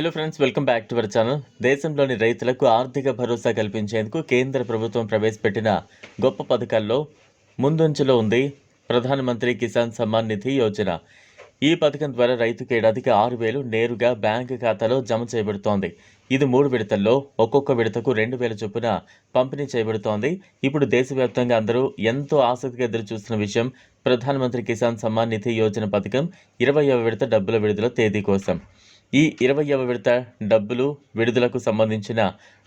Hello friends welcome back to our channel దేశంలోని రైతులకు ఆర్థిక భరోసా కల్పించేందుకు కేంద్ర ప్రభుత్వం ప్రవేశపెట్టిన గొప్ప పథకాల్లో ముందంజలో ఉంది ప్రధానమంత్రి కిసాన్ సమ్మాన్ నిధి యోజన. ఈ పథకం ద్వారా రైతుకు ఏడాదికి ఆరు వేలు నేరుగా బ్యాంకు ఖాతాలో జమ చేయబడుతోంది. ఇది మూడు విడతల్లో ఒక్కొక్క విడతకు రెండు వేల చొప్పున పంపిణీ చేయబడుతోంది. ఇప్పుడు దేశవ్యాప్తంగా అందరూ ఎంతో ఆసక్తిగా ఎదురు చూస్తున్న విషయం ప్రధానమంత్రి కిసాన్ సమ్మాన్ నిధి యోజన పథకం ఇరవై విడత డబ్బుల విడుదల తేదీ కోసం. ఈ ఇరవయవ విడత డబ్బులు విడుదలకు సంబంధించిన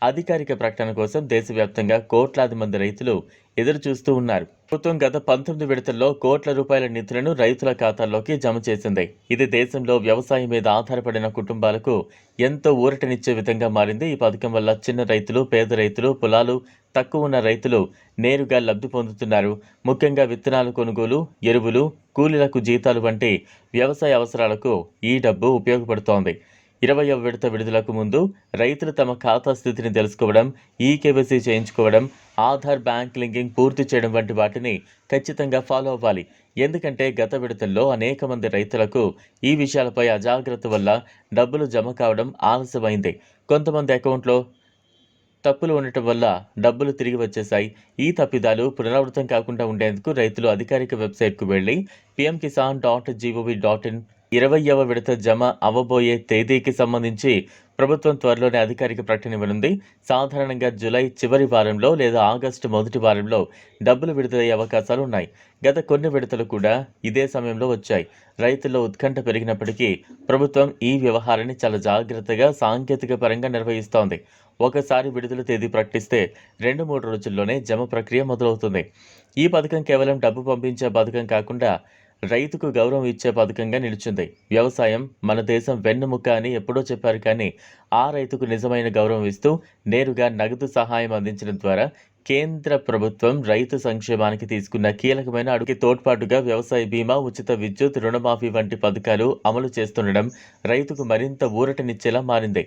అధికారిక ప్రకటన కోసం దేశవ్యాప్తంగా కోట్లాది మంది రైతులు ఎదురు చూస్తూ ఉన్నారు. ప్రభుత్వం గత పంతొమ్మిది విడతల్లో కోట్ల రూపాయల నిధులను రైతుల ఖాతాల్లోకి జమ చేసింది. ఇది దేశంలో వ్యవసాయం మీద ఆధారపడిన కుటుంబాలకు ఎంతో ఊరటనిచ్చే విధంగా మారింది. ఈ పథకం వల్ల చిన్న రైతులు పేద రైతులు పొలాలు తక్కువ ఉన్న రైతులు నేరుగా లబ్ధి పొందుతున్నారు. ముఖ్యంగా విత్తనాలు కొనుగోలు ఎరువులు కూలీలకు జీతాలు వంటి వ్యవసాయ అవసరాలకు ఈ డబ్బు ఉపయోగపడుతోంది. ఇరవయవ విడత విడుదలకు ముందు రైతులు తమ ఖాతా స్థితిని తెలుసుకోవడం ఈ కేవైసీ చేయించుకోవడం ఆధార్ బ్యాంక్ లింకింగ్ పూర్తి చేయడం వంటి వాటిని ఖచ్చితంగా ఫాలో అవ్వాలి. ఎందుకంటే గత విడతల్లో అనేక మంది రైతులకు ఈ విషయాలపై అజాగ్రత్త వల్ల డబ్బులు జమ కావడం ఆలస్యమైంది. కొంతమంది అకౌంట్లో తప్పులు ఉండటం వల్ల డబ్బులు తిరిగి వచ్చేశాయి. ఈ తప్పిదాలు పునరావృతం కాకుండా ఉండేందుకు రైతులు అధికారిక వెబ్సైట్కు వెళ్ళి PM Kisan dot GOV dot in ఇరవయవ విడత జమ అవ్వబోయే తేదీకి సంబంధించి ప్రభుత్వం త్వరలోనే అధికారిక ప్రకటన ఇవ్వనుంది. సాధారణంగా జులై చివరి వారంలో లేదా ఆగస్టు మొదటి వారంలో డబ్బులు విడుదలయ్యే అవకాశాలు ఉన్నాయి. గత కొన్ని విడతలు కూడా ఇదే సమయంలో వచ్చాయి. రైతుల్లో ఉత్కంఠ పెరిగినప్పటికీ ప్రభుత్వం ఈ వ్యవహారాన్ని చాలా జాగ్రత్తగా సాంకేతిక పరంగా నిర్వహిస్తోంది. ఒకసారి విడుదల తేదీ ప్రకటిస్తే రెండు మూడు రోజుల్లోనే జమ ప్రక్రియ మొదలవుతుంది. ఈ పథకం కేవలం డబ్బు పంపించే పథకం కాకుండా రైతుకు గౌరవం ఇచ్చే పథకంగా నిలిచింది. వ్యవసాయం మన దేశం వెన్నుముక్క అని ఎప్పుడో చెప్పారు కానీ ఆ రైతుకు నిజమైన గౌరవం ఇస్తూ నేరుగా నగదు సహాయం అందించడం ద్వారా కేంద్ర ప్రభుత్వం రైతు సంక్షేమానికి తీసుకున్న కీలకమైన అడుగుకి తోడ్పాటుగా వ్యవసాయ బీమా ఉచిత విద్యుత్ రుణమాఫీ వంటి పథకాలు అమలు చేస్తుండడం రైతుకు మరింత ఊరటనిచ్చేలా మారింది.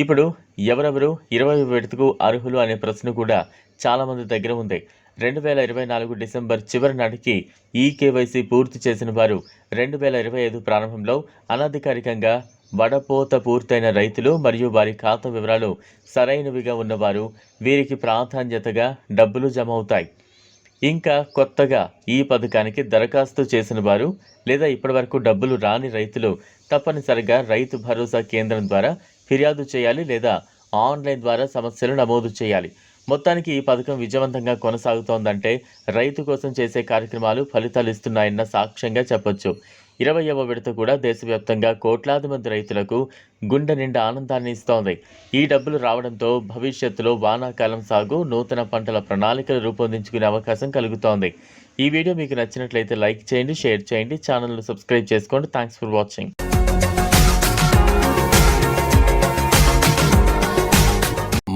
ఇప్పుడు ఎవరెవరు ఇరవై విడతకు అర్హులు అనే ప్రశ్న కూడా చాలామంది దగ్గర ఉంది. రెండు వేల ఇరవై నాలుగు డిసెంబర్ చివరి నాటికి ఈ కేవైసీ పూర్తి చేసిన వారు రెండు వేల ఇరవై ఐదు ప్రారంభంలో అనధికారికంగా వడపోత పూర్తయిన రైతులు మరియు వారి ఖాతా వివరాలు సరైనవిగా ఉన్నవారు వీరికి ప్రాధాన్యతగా డబ్బులు జమ అవుతాయి. ఇంకా కొత్తగా ఈ పథకానికి దరఖాస్తు చేసిన వారు లేదా ఇప్పటివరకు డబ్బులు రాని రైతులు తప్పనిసరిగా రైతు భరోసా కేంద్రం ద్వారా ఫిర్యాదు చేయాలి లేదా ఆన్లైన్ ద్వారా సమస్యలు నమోదు చేయాలి. మొత్తానికి ఈ పథకం విజయవంతంగా కొనసాగుతోందంటే రైతు కోసం చేసే కార్యక్రమాలు ఫలితాలు ఇస్తున్నాయన్న సాక్ష్యంగా చెప్పొచ్చు. ఇరవయవ విడత కూడా దేశవ్యాప్తంగా కోట్లాది మంది రైతులకు గుండె నిండా ఆనందాన్ని ఇస్తోంది. ఈ డబ్బులు రావడంతో భవిష్యత్తులో వానాకాలం సాగు నూతన పంటల ప్రణాళికలు రూపొందించుకునే అవకాశం కలుగుతోంది. ఈ వీడియో మీకు నచ్చినట్లయితే లైక్ చేయండి షేర్ చేయండి ఛానల్ను సబ్స్క్రైబ్ చేసుకోండి. Thanks for watching.